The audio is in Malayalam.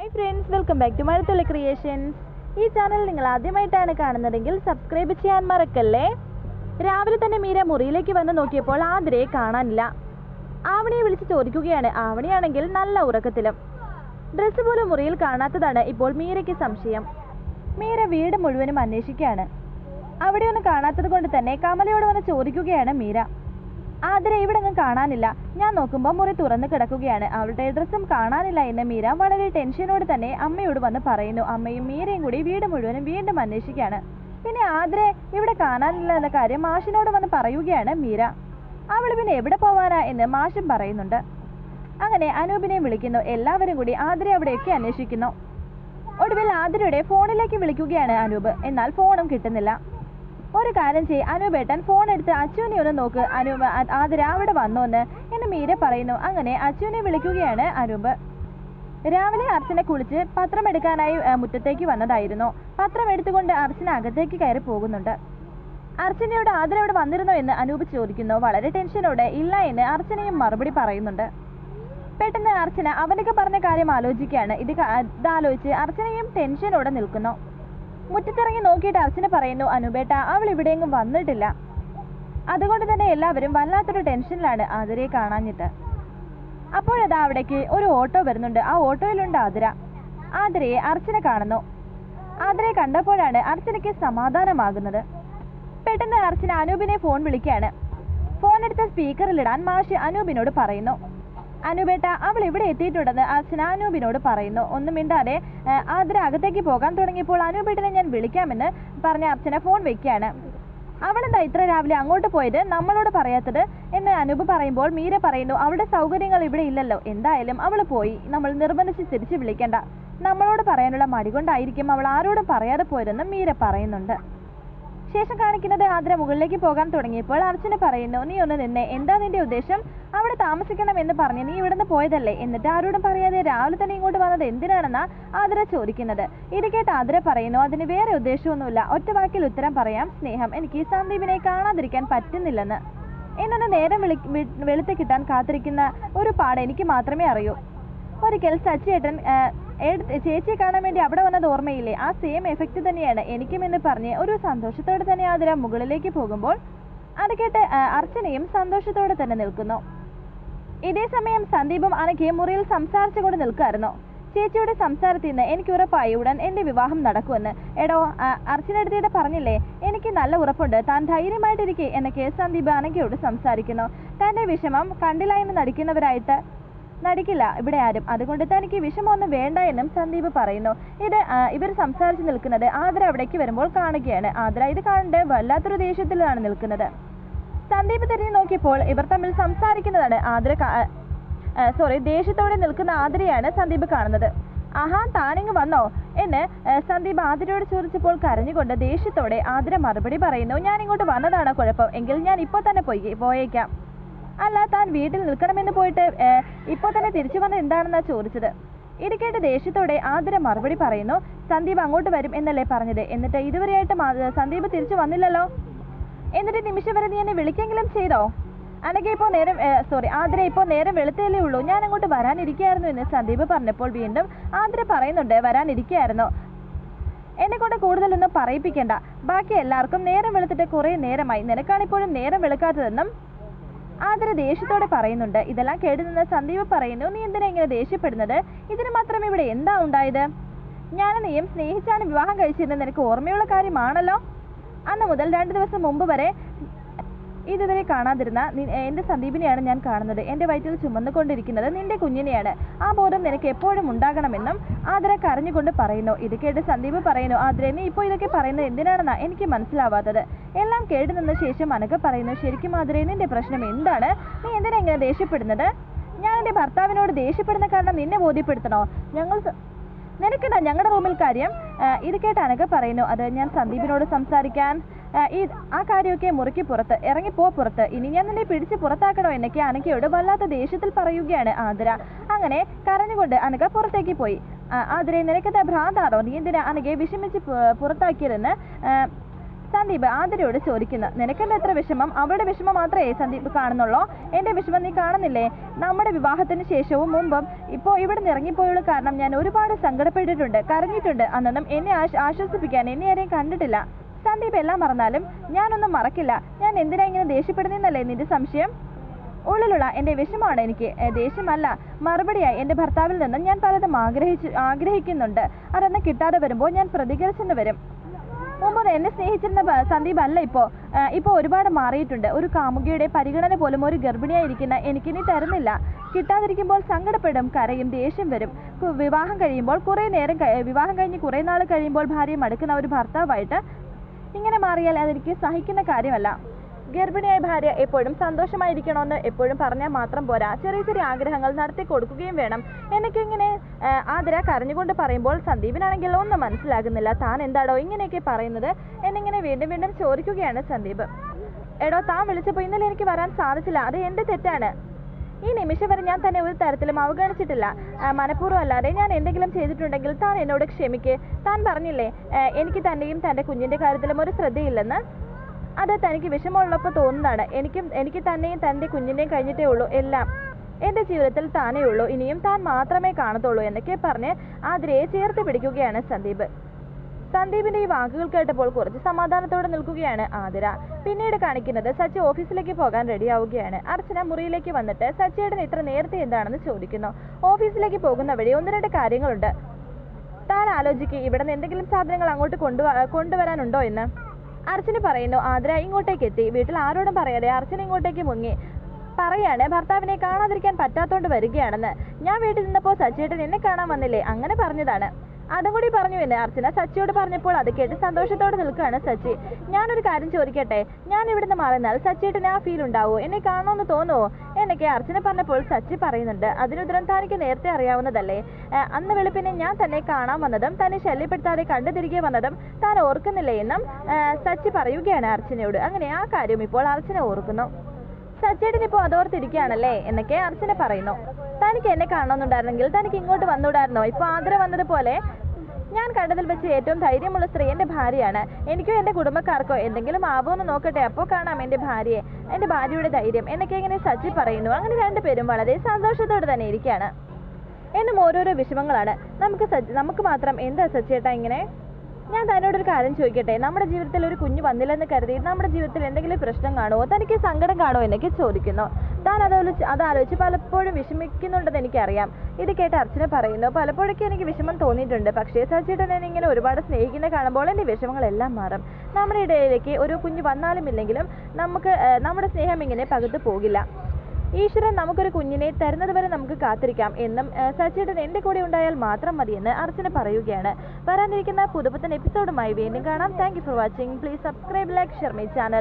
Hi friends welcome back to Mazhathulli creations ഈ ചാനൽ നിങ്ങൾ ആദ്യമായിട്ടാണ് കാണുന്നതെങ്കിൽ സബ്സ്ക്രൈബ് ചെയ്യാൻ മറക്കല്ലേ? രാവിലെ തന്നെ മീര മുറിയിലേക്ക് വന്ന് നോക്കിയപ്പോൾ ആതിരയെ കാണാനില്ല. ആവണിയെ വിളിച്ച് ചോദിക്കുകയാണ്. ആവണിയാണെങ്കിൽ നല്ല ഉറക്കത്തിലും. ഡ്രസ്സ് പോലും മുറിയിൽ കാണാത്തതാണ് ഇപ്പോൾ മീരയ്ക്ക് സംശയം. മീര വീട് മുഴുവനും അന്വേഷിക്കുകയാണ്. അവിടെയൊന്നും കാണാത്തത് കൊണ്ട് തന്നെ കമലയോട് വന്ന് ചോദിക്കുകയാണ് മീര. ആതിര ഇവിടെ ഒന്നും കാണാനില്ല. ഞാൻ നോക്കുമ്പോൾ മുറി തുറന്നു കിടക്കുകയാണ്. അവളുടെ ഡ്രസ്സും കാണാനില്ല എന്ന് മീര. വളരെ ടെൻഷനോട് തന്നെ അമ്മയോട് വന്ന് പറയുന്നു. അമ്മയും മീരയും കൂടി വീട് മുഴുവനും വീണ്ടും അന്വേഷിക്കുകയാണ്. പിന്നെ ആതിരെ ഇവിടെ കാണാനില്ല എന്ന കാര്യം മാഷിനോട് വന്ന് പറയുകയാണ് മീര. അവൾ പിന്നെ എവിടെ പോവാനാ എന്ന് മാഷും പറയുന്നുണ്ട്. അങ്ങനെ അനൂപിനെ വിളിക്കുന്നു. എല്ലാവരും കൂടി ആതിരെ അവിടെയൊക്കെ അന്വേഷിക്കുന്നു. ഒടുവിൽ ആതിരയുടെ ഫോണിലേക്ക് വിളിക്കുകയാണ് അനൂപ്. എന്നാൽ ഫോണും കിട്ടുന്നില്ല. ഒരു കാര്യം ചെയ് അനുപേട്ടൻ ഫോൺ എടുത്ത് അച്ചുവിനെ ഒന്ന് നോക്ക്. അനൂപ് ആ- ആതിര അവിടെ വന്നോന്ന്. എന്ന് മീര പറയുന്നു. അങ്ങനെ അച്ചുവിനെ വിളിക്കുകയാണ് അനൂപ് രാവിലെ അർച്ചനെ കുളിച്ച് പത്രം എടുക്കാനായി മുറ്റത്തേക്ക് വന്നതായിരുന്നു. പത്രം എടുത്തുകൊണ്ട് അർച്ചന അകത്തേക്ക് കയറി പോകുന്നുണ്ട്. അർച്ചനയോട് ആതിര ഇവിടെ വന്നിരുന്നോ എന്ന് അനൂപ് ചോദിക്കുന്നു. വളരെ ടെൻഷനോടെ ഇല്ല എന്ന് അർച്ചനയും മറുപടി പറയുന്നുണ്ട്. പെട്ടെന്ന് അർച്ചന അവനൊക്കെ പറഞ്ഞ കാര്യം ആലോചിക്കുകയാണ്. ഇത് ഇതാലോചിച്ച് അർച്ചനയും ടെൻഷനോടെ നിൽക്കുന്നു. മുറ്റത്തിറങ്ങി നോക്കിയിട്ട് അർച്ചന പറയുന്നു അനുപേട്ട അവൾ ഇവിടെയെങ്ങും വന്നിട്ടില്ല. അതുകൊണ്ട് തന്നെ എല്ലാവരും വല്ലാത്തൊരു ടെൻഷനിലാണ് ആതിരയെ കാണാഞ്ഞിട്ട്. അപ്പോഴതാ അവിടേക്ക് ഒരു ഓട്ടോ വരുന്നുണ്ട്. ആ ഓട്ടോയിലുണ്ട് ആതിര. ആതിരയെ അർച്ചന കാണുന്നു. ആതിരയെ കണ്ടപ്പോഴാണ് അർച്ചനയ്ക്ക് സമാധാനമാകുന്നത്. പെട്ടെന്ന് അർച്ചന അനൂപിനെ ഫോൺ വിളിക്കുകയാണ്. ഫോൺ എടുത്ത് സ്പീക്കറിലിടാൻ മാഷി അനൂപിനോട് പറയുന്നു അനൂപേട്ട അവൾ ഇവിടെ എത്തിയിട്ടുണ്ടെന്ന് അർച്ചന അനൂപിനോട് പറയുന്നു. ഒന്നും മിണ്ടാതെ ആതിര അകത്തേക്ക് പോകാൻ തുടങ്ങിയപ്പോൾ അനൂപേട്ടനെ ഞാൻ വിളിക്കാമെന്ന് പറഞ്ഞ അർച്ചന ഫോൺ വെക്കുകയാണ്. അവളെന്താ ഇത്ര രാവിലെ അങ്ങോട്ട് പോയത്? നമ്മളോട് പറയാത്തത്? എന്ന് അനൂപ് പറയുമ്പോൾ മീര പറയുന്നു അവളുടെ സൗകര്യങ്ങൾ ഇവിടെ ഇല്ലല്ലോ. എന്തായാലും അവൾ പോയി. നമ്മൾ നിർബന്ധിച്ച് തിരിച്ചു വിളിക്കേണ്ട. നമ്മളോട് പറയാനുള്ള മടി കൊണ്ടായിരിക്കും അവൾ ആരോടും പറയാതെ പോയതെന്ന് മീര പറയുന്നുണ്ട്. ശേഷം കാണിക്കുന്നത് ആതിര മുകളിലേക്ക് പോകാൻ തുടങ്ങിയപ്പോൾ അർച്ചന പറയുന്നു നീ ഒന്ന് നിന്നെ. എന്താ നിന്റെ ഉദ്ദേശം? അവിടെ താമസിക്കണം എന്ന് പറഞ്ഞ്. നീ ഇവിടുന്ന് പോയതല്ലേ? എന്നിട്ട് ആരോടും പറയാതെ രാവിലെ തന്നെ ഇങ്ങോട്ട് വന്നത് എന്തിനാണെന്നാ ആതിര ചോദിക്കുന്നത്. ഇത് കേട്ട് ആതിര പറയുന്നു അതിന് വേറെ ഉദ്ദേശമൊന്നുമില്ല. ഒറ്റ വാക്കിൽ ഉത്തരം പറയാം. സ്നേഹം. എനിക്ക് ഈ സന്ദീപിനെ കാണാതിരിക്കാൻ പറ്റുന്നില്ലെന്ന്. എന്നൊന്ന് നേരം വിളി വെളുത്ത് കിട്ടാൻ കാത്തിരിക്കുന്ന ഒരു പാട് എനിക്ക് മാത്രമേ അറിയൂ. ഒരിക്കൽ സച്ചിയേട്ടൻ ചേച്ചിയെ കാണാൻ വേണ്ടി അവിടെ വന്നത് ഓർമ്മയില്ലേ? ആ സെയിം എഫക്റ്റ് തന്നെയാണ് എനിക്കും എന്ന് പറഞ്ഞ് ഒരു സന്തോഷത്തോടെ തന്നെ ആതിര മുകളിലേക്ക് പോകുമ്പോൾ അത് കേട്ട് അർച്ചനയും സന്തോഷത്തോടെ തന്നെ നിൽക്കുന്നു. ഇതേ സമയം സന്ദീപും അനക്ക് മുറിയിൽ സംസാരിച്ചുകൊണ്ട് നിൽക്കുമായിരുന്നു ചേച്ചിയുടെ സംസാരത്തിൽ നിന്ന് എനിക്ക് ഉറപ്പായി ഉടൻ എന്റെ വിവാഹം നടക്കുമെന്ന്. എടോ അർച്ചനടുത്തിയുടെ പറഞ്ഞില്ലേ? എനിക്ക് നല്ല ഉറപ്പുണ്ട്. താൻ ധൈര്യമായിട്ടിരിക്കെ എന്നൊക്കെ സന്ദീപ് അനക്കയോട് സംസാരിക്കുന്നു. തന്റെ വിഷമം കണ്ടില്ല എന്ന് നടിക്കുന്നവരായിട്ട് നടിക്കില്ല. ഇവിടെ ആരും. അതുകൊണ്ട് തനിക്ക് വിഷമമൊന്നും വേണ്ട എന്നും സന്ദീപ് പറയുന്നു. ഇത് ഇവർ സംസാരിച്ച് നിൽക്കുന്നത് ആദ്ര അവിടേക്ക് വരുമ്പോൾ കാണുകയാണ്. ആദ്ര ഇത് കാണേണ്ട വല്ലാത്തൊരു ദേഷ്യത്തിലാണ് നിൽക്കുന്നത്. സന്ദീപ് തിരിഞ്ഞു നോക്കിയപ്പോൾ ഇവർ തമ്മിൽ സംസാരിക്കുന്നതാണ് ആദ്ര സോറി ദേഷ്യത്തോടെ നിൽക്കുന്ന ആതിരയാണ് സന്ദീപ് കാണുന്നത്. ആഹാ താനിങ് വന്നോ? എന്ന് സന്ദീപ് ആതിരയോട് ചോദിച്ചപ്പോൾ കരഞ്ഞുകൊണ്ട് ദേഷ്യത്തോടെ ആതിര മറുപടി പറയുന്നു ഞാൻ ഇങ്ങോട്ട് വന്നതാണ് കുഴപ്പം. എങ്കിൽ ഞാൻ ഇപ്പോൾ തന്നെ പോയി പോയേക്കാം. അല്ല താൻ വീട്ടിൽ നിൽക്കണമെന്ന് പോയിട്ട് ഇപ്പൊ തന്നെ തിരിച്ചു വന്നത് എന്താണെന്നാ ചോദിച്ചത്? ഇത് കേട്ട് ദേഷ്യത്തോടെ ആതിര മറുപടി പറയുന്നു സന്ദീപ് അങ്ങോട്ട് വരും എന്നല്ലേ പറഞ്ഞത്? എന്നിട്ട് ഇതുവരെയായിട്ട് സന്ദീപ് തിരിച്ചു വന്നില്ലല്ലോ? എന്നിട്ട് നിമിഷം വരെ നീ എന്നെ വിളിക്കെങ്കിലും ചെയ്തോ? അല്ലെങ്കിൽ ഇപ്പോൾ നേരം സോറി ആതിര ഇപ്പോൾ നേരം വെളുത്തേലേ ഉള്ളൂ. ഞാൻ അങ്ങോട്ട് വരാനിരിക്കുകയായിരുന്നു എന്ന് സന്ദീപ് പറഞ്ഞപ്പോൾ വീണ്ടും ആതിര പറയുന്നുണ്ട് വരാനിരിക്കുകയായിരുന്നു. എന്നെ കൊണ്ട് കൂടുതലൊന്നും പറയിപ്പിക്കേണ്ട. ബാക്കി എല്ലാവർക്കും നേരം വെളുത്തിട്ട് കുറേ നേരമായി. നിനക്കാണിപ്പോഴും നേരം വെളുക്കാത്തതെന്നും ആതിര ദേഷ്യത്തോടെ പറയുന്നുണ്ട്. ഇതെല്ലാം കേട്ടു നിന്ന് സന്ദീപ് പറയുന്നു നീ എന്തിനാ ഇങ്ങനെ ദേഷ്യപ്പെടുന്നത്? ഇതിന് മാത്രം ഇവിടെ എന്താ ഉണ്ടായത്? ഞാൻ നീയും സ്നേഹിച്ചാണ് വിവാഹം കഴിച്ചിരുന്നത്. നിനക്ക് ഓർമ്മയുള്ള കാര്യമാണല്ലോ? അന്ന് മുതൽ രണ്ട് ദിവസം മുമ്പ് വരെ ഇതുവരെ കാണാതിരുന്ന എന്റെ സന്ദീപിനെയാണ് ഞാൻ കാണുന്നത്. എന്റെ വയറ്റിൽ ചുമന്നുകൊണ്ടിരിക്കുന്നത് നിന്റെ കുഞ്ഞിനെയാണ്. ആ ബോധം നിനക്ക് എപ്പോഴും ഉണ്ടാകണമെന്നും ആതിര കരഞ്ഞുകൊണ്ട് പറയുന്നു. ഇത് കേട്ട് സന്ദീപ് പറയുന്നു ആതിര നീ ഇപ്പോൾ ഇതൊക്കെ പറയുന്നത് എന്തിനാണെന്നാ? എനിക്ക് മനസ്സിലാവാത്തത്. എല്ലാം കേട്ടു നിന്ന ശേഷം അനക്ക് പറയുന്നു ശരിക്കും ആതിര നിന്റെ പ്രശ്നം എന്താണ്? നീ എന്തിനാ ഇങ്ങനെ ദേഷ്യപ്പെടുന്നത്? ഞാൻ എന്റെ ഭർത്താവിനോട് ദേഷ്യപ്പെടുന്ന കാരണം നിന്നെ ബോധ്യപ്പെടുത്തണോ? ഞങ്ങൾ നിനക്കെന്താ ഞങ്ങളുടെ റൂമിൽ കാര്യം? ഇത് കേട്ട് അനക്ക് പറയുന്നു അത് ഞാൻ സന്ദീപിനോട് സംസാരിക്കാൻ ഈ ആ കാര്യമൊക്കെ മുറുക്കി പുറത്ത് ഇറങ്ങിപ്പോ പുറത്ത്. ഇനി ഞാൻ നിന്നെ പിടിച്ച് പുറത്താക്കണോ എന്നൊക്കെ അനഘയോട് വല്ലാത്ത ദേഷ്യത്തിൽ പറയുകയാണ് ആതിര. അങ്ങനെ കരഞ്ഞുകൊണ്ട് അനഘ പുറത്തേക്ക് പോയി. ആതിരെ നിനക്കെന്താ ഭ്രാന്താണോ? നീ എന്തിനാ അനകെ വിഷമിച്ച് പുറത്താക്കിയതെന്ന്? സന്ദീപ് ആതിരയോട് ചോദിക്കുന്നു. നിനക്കെന്താ എത്ര വിഷമം? അവളുടെ വിഷമം മാത്രമേ സന്ദീപ് കാണുന്നുള്ളൂ? എന്റെ വിഷമം നീ കാണുന്നില്ലേ? നമ്മുടെ വിവാഹത്തിന് ശേഷവും മുമ്പും ഇപ്പോൾ ഇവിടെ ഇറങ്ങിപ്പോയുള്ള കാരണം ഞാൻ ഒരുപാട് സങ്കടപ്പെട്ടിട്ടുണ്ട് കരഞ്ഞിട്ടുണ്ട്. അന്നൊന്നും എന്നെ ആശ് ആശ്വസിപ്പിക്കാൻ എന്നെ ആരെയും കണ്ടിട്ടില്ല. സന്ദീപ് എല്ലാം മറന്നാലും ഞാനൊന്നും മറക്കില്ല. ഞാൻ എന്തിനാ ഇങ്ങനെ ദേഷ്യപ്പെടുന്നതെന്നല്ലേ നിന്റെ സംശയം? ഉള്ളിലുള്ള എന്റെ വിഷമമാണ് എനിക്ക്. ദേഷ്യമല്ല. മറുപടിയായി എന്റെ ഭർത്താവിൽ നിന്നും ഞാൻ പലതും ആഗ്രഹിച്ചു ആഗ്രഹിക്കുന്നുണ്ട്. അതൊന്നും കിട്ടാതെ വരുമ്പോൾ ഞാൻ പ്രതികരിച്ചെന്ന് വരും. മുമ്പ് എന്നെ സ്നേഹിച്ചിരുന്ന സന്ദീപ് അല്ല ഇപ്പോൾ. ഇപ്പോൾ ഒരുപാട് മാറിയിട്ടുണ്ട്. ഒരു കാമുകിയുടെ പരിഗണന പോലും ഒരു ഗർഭിണിയായിരിക്കുന്ന എനിക്കിനി തരുന്നില്ല. കിട്ടാതിരിക്കുമ്പോൾ സങ്കടപ്പെടും കരയും ദേഷ്യം വരും. വിവാഹം കഴിയുമ്പോൾ കുറേ നേരം വിവാഹം കഴിഞ്ഞ് കുറേ നാൾ കഴിയുമ്പോൾ ഭാര്യ മടുക്കുന്ന ഒരു ഭർത്താവായിട്ട് ഇങ്ങനെ മാറിയാൽ അതെനിക്ക് സഹിക്കുന്ന കാര്യമല്ല. ഗർഭിണിയായ ഭാര്യ എപ്പോഴും സന്തോഷമായിരിക്കണമെന്ന് എപ്പോഴും പറഞ്ഞാൽ മാത്രം പോരാ. ചെറിയ ചെറിയ ആഗ്രഹങ്ങൾ നടത്തി കൊടുക്കുകയും വേണം. എനിക്കിങ്ങനെ ആതിര കരഞ്ഞുകൊണ്ട് പറയുമ്പോൾ സന്ദീപിനാണെങ്കിൽ ഒന്നും മനസ്സിലാകുന്നില്ല. താൻ എന്താടോ ഇങ്ങനെയൊക്കെ പറയുന്നത് എന്നിങ്ങനെ വീണ്ടും വീണ്ടും ചോദിക്കുകയാണ് സന്ദീപ്. എടോ താൻ വിളിച്ചപ്പോൾ ഇന്നലെ എനിക്ക് വരാൻ സാധിച്ചില്ല. അത് എന്റെ തെറ്റാണ്. ഈ നിമിഷം വരെ ഞാൻ തന്നെ ഒരു തരത്തിലും അവഗണിച്ചിട്ടില്ല. മനഃപൂർവം അല്ലാതെ ഞാൻ എന്തെങ്കിലും ചെയ്തിട്ടുണ്ടെങ്കിൽ താൻ എന്നോട് ക്ഷമിക്ക്. താൻ പറഞ്ഞില്ലേ എനിക്ക് തന്നെയും തന്റെ കുഞ്ഞിന്റെ കാര്യത്തിലും ഒരു ശ്രദ്ധയില്ലെന്ന്? അത് തനിക്ക് വിഷമമുള്ളപ്പോൾ തോന്നുന്നതാണ്. എനിക്കും എനിക്ക് തന്നെയും തന്റെ കുഞ്ഞിന്റെയും കഴിഞ്ഞിട്ടേ ഉള്ളൂ എല്ലാം. എന്റെ ജീവിതത്തിൽ താനേ ഉള്ളൂ ഇനിയും താൻ മാത്രമേ കാണത്തുള്ളൂ എന്നൊക്കെ പറഞ്ഞ് ആതിരയെ ചേർത്ത് പിടിക്കുകയാണ് സന്ദീപ്. സന്ദീപിന്റെ ഈ വാക്കുകൾ കേട്ടപ്പോൾ കുറച്ച് സമാധാനത്തോടെ നിൽക്കുകയാണ് ആതിര. പിന്നീട് കാണിക്കുന്നത് സച്ചി ഓഫീസിലേക്ക് പോകാൻ റെഡിയാവുകയാണ്. അർച്ചന മുറിയിലേക്ക് വന്നിട്ട് സച്ചിയുടെ ഇത്ര നേരത്തെ എന്താണെന്ന് ചോദിക്കുന്നു. ഓഫീസിലേക്ക് പോകുന്ന വഴി ഒന്ന് രണ്ട് കാര്യങ്ങളുണ്ട്. താൻ ആലോചിക്കുക ഇവിടെ നിന്ന് എന്തെങ്കിലും സാധനങ്ങൾ അങ്ങോട്ട് കൊണ്ടു കൊണ്ടുവരാനുണ്ടോ എന്ന്. അർച്ചന പറയുന്നു ആതിര ഇങ്ങോട്ടേക്ക് എത്തി. വീട്ടിൽ ആരോടും പറയാതെ അർച്ചന ഇങ്ങോട്ടേക്ക് മുങ്ങി. പറയാണ് ഭർത്താവിനെ കാണാതിരിക്കാൻ പറ്റാത്തോണ്ട് വരികയാണെന്ന്. ഞാൻ വീട്ടിൽ നിന്നപ്പോൾ സച്ചിയേട്ടൻ എന്നെ കാണാൻ വന്നില്ലേ? അങ്ങനെ പറഞ്ഞതാണ്. അതും പറഞ്ഞു എന്ന് അർച്ചന സച്ചിയോട് പറഞ്ഞപ്പോൾ അത് കേട്ട് സന്തോഷത്തോടെ നിൽക്കുകയാണ് സച്ചി. ഞാനൊരു കാര്യം ചോദിക്കട്ടെ? ഞാൻ ഇവിടുന്ന് മാറുന്നാൽ സച്ചിയേട്ടന് ആ ഫീൽ ഉണ്ടാവുമോ എന്നെ കാണുമെന്ന് തോന്നുമോ എന്നൊക്കെ അർച്ചന പറഞ്ഞപ്പോൾ സച്ചി പറയുന്നുണ്ട്. അതിനുത്തരം തനിക്ക് നേരത്തെ അറിയാവുന്നതല്ലേ. അന്ന് വെളുപ്പിനെ ഞാൻ തന്നെ കാണാൻ വന്നതും തന്നെ ശല്യപ്പെടുത്താതെ കണ്ടു തിരികെ വന്നതും താൻ ഓർക്കുന്നില്ലേ എന്നും സച്ചി പറയുകയാണ് അർച്ചനയോട്. അങ്ങനെ ആ കാര്യം ഇപ്പോൾ അർച്ചന ഓർക്കുന്നു. സച്ചേട്ടൻ ഇപ്പോൾ അതോർത്തിരിക്കുകയാണല്ലേ? എന്നൊക്കെ അർച്ചന പറയുന്നു. തനിക്ക് എന്നെ കാണണമെന്നുണ്ടായിരുന്നെങ്കിൽ തനിക്ക് ഇങ്ങോട്ട് വന്നുകൂടായിരുന്നോ? ഇപ്പോൾ ആദര വന്നതുപോലെ ഞാൻ കണ്ടതിൽ വെച്ച് ഏറ്റവും ധൈര്യമുള്ള സ്ത്രീ എന്റെ ഭാര്യയാണ്. എനിക്കോ എന്റെ കുടുംബക്കാർക്കോ എന്തെങ്കിലും ആവുമെന്ന് നോക്കട്ടെ? അപ്പോൾ കാണാം എന്റെ ഭാര്യയെ. എന്റെ ഭാര്യയുടെ ധൈര്യം. എന്നൊക്കെ ഇങ്ങനെ സച്ചി പറയുന്നു. അങ്ങനെ രണ്ടുപേരും വളരെ സന്തോഷത്തോടെ തന്നെ ഇരിക്കുകയാണ്. എന്നും ഓരോരോ വിഷമങ്ങളാണ്. നമുക്ക് സജ്ജ നമുക്ക് മാത്രം എന്താ സച്ചിയേട്ടാ ഇങ്ങനെ? ഞാൻ തന്നോടൊരു കാര്യം ചോദിക്കട്ടെ? നമ്മുടെ ജീവിതത്തിൽ ഒരു കുഞ്ഞ് വന്നില്ലെന്ന് കരുതി നമ്മുടെ ജീവിതത്തിൽ എന്തെങ്കിലും പ്രശ്നം കാണുമോ തനിക്ക് സങ്കടം കാണുമോ എന്നൊക്കെ ചോദിക്കുന്നു. താൻ അതാലോചിച്ച് അതാലോചിച്ച് പലപ്പോഴും വിഷമിക്കുന്നുണ്ടെന്ന് എനിക്കറിയാം. ഇത് കേട്ട് അർച്ചന പറയുന്നു പലപ്പോഴൊക്കെ എനിക്ക് വിഷമം തോന്നിയിട്ടുണ്ട്. പക്ഷേ സച്ചിട്ടൻ എന്നെ ഇങ്ങനെ ഒരുപാട് സ്നേഹിക്കുന്ന കാണുമ്പോൾ എന്റെ വിഷമങ്ങളെല്ലാം മാറും. നമ്മുടെ ഇടയിലേക്ക് ഒരു കുഞ്ഞ് വന്നാലും ഇല്ലെങ്കിലും നമുക്ക് നമ്മുടെ സ്നേഹം ഇങ്ങനെ പകുത്തു പോകില്ല. ഈശ്വരൻ നമുക്കൊരു കുഞ്ഞിനെ തരുന്നത് വരെ നമുക്ക് കാത്തിരിക്കാം എന്നും സച്ചേട്ടൻ എന്റെ കൂടെ ഉണ്ടായാൽ മാത്രം മതിയെന്ന് അർച്ചന പറയുകയാണ്. വരാനിരിക്കുന്ന പുതുപുത്തൻ എപ്പിസോഡുമായി വീണ്ടും കാണാം. Thank for watching please subscribe like share my channel